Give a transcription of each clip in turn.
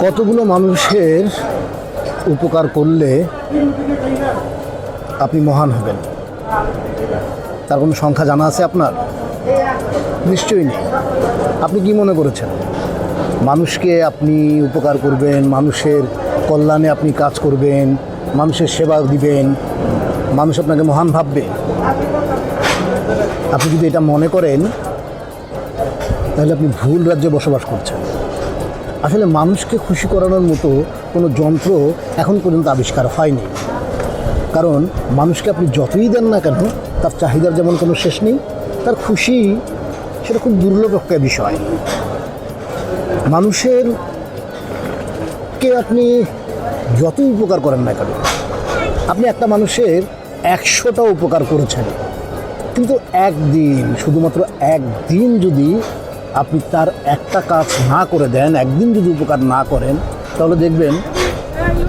কতগুলো মানুষের উপকার করলে আপনি মহান হবেন। তার কোনো সংখ্যা জানা আছে আপনার? নিশ্চয়ই নেই। আপনি কি মনে করেছেন? মানুষকে আপনি উপকার করবেন, মানুষের কল্যাণে আপনি কাজ করবেন, মানুষের সেবা দিবেন, মানুষ আপনাকে মহান ভাববে। আপনি যদি এটা মনে করেন, তাহলে আপনি ভুল রাজ্যে বসবাস করছেন। আসলে মানুষকে খুশি করানোর মতো কোনো যন্ত্র এখন পর্যন্ত আবিষ্কার হয়নি। কারণ মানুষকে আপনি যতই দেন না কেন, তার চাহিদার যেমন কোনো শেষ নেই, তার খুশি সেটা খুব দুর্লভ একটা বিষয়। মানুষের কে আপনি যতই উপকার করেন না কেন, আপনি একটা মানুষের একশোটা উপকার করেছেন। কিন্তু একদিন, শুধুমাত্র একদিন যদি আপনি তার একটা কাজ না করে দেন, একদিন যদি উপকার না করেন, তাহলে দেখবেন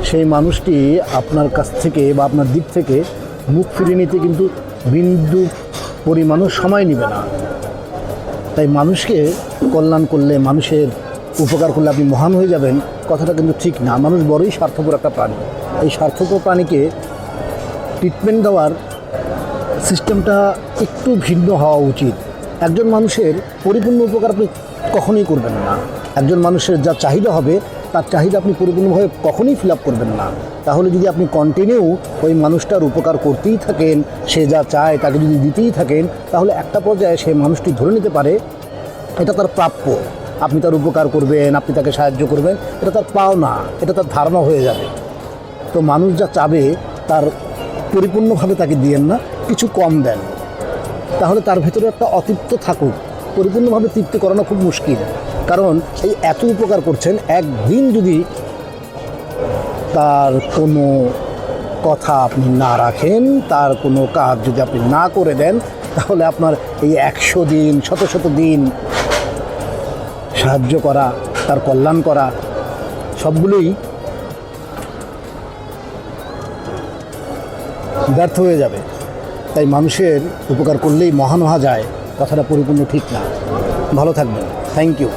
সেই মানুষটি আপনার কাছ থেকে বা আপনার দিক থেকে মুখ ফিরিয়ে নিতে কিন্তু বিন্দু পরিমাণও সময় নেবে না। তাই মানুষকে কল্যাণ করলে, মানুষের উপকার করলে আপনি মহান হয়ে যাবেন, কথাটা কিন্তু ঠিক না। মানুষ বড়ই স্বার্থপর একটা প্রাণী। এই স্বার্থপর প্রাণীকে ট্রিটমেন্ট দেওয়ার সিস্টেমটা একটু ভিন্ন হওয়া উচিত। একজন মানুষের পরিপূর্ণ উপকার আপনি কখনোই করবেন না। একজন মানুষের যা চাহিদা হবে তার চাহিদা আপনি পরিপূর্ণভাবে কখনোই ফিল আপ করবেন না। তাহলে যদি আপনি কন্টিনিউ ওই মানুষটার উপকার করতেই থাকেন, সে যা চায় তাকে যদি দিতেই থাকেন, তাহলে একটা পর্যায়ে সেই মানুষটি ধরে নিতে পারে, এটা তার প্রাপ্য। আপনি তার উপকার করবেন, আপনি তাকে সাহায্য করবেন, এটা তার পাওনা, এটা তার ধারণা হয়ে যাবে। তো মানুষ যা চাবে, তার পরিপূর্ণভাবে তাকে দিয়েন না, কিছু কম দেন। তাহলে তার ভেতরে একটা অতৃপ্ত থাকুক। পরিপূর্ণভাবে তৃপ্তি করানো খুব মুশকিল। কারণ এই এত উপকার করছেন, একদিন যদি তার কোনো কথা আপনি না রাখেন, তার কোনো কাজ যদি আপনি না করে দেন, তাহলে আপনার এই একশো দিন, শত শত দিন সাহায্য করা, তার কল্যাণ করা, সবগুলোই ব্যর্থ হয়ে যাবে। তাই মানুষের উপকার করলেই মহান হওয়া যায়, কথাটা পরিপূর্ণ ঠিক না। ভালো থাকবেন। Thank you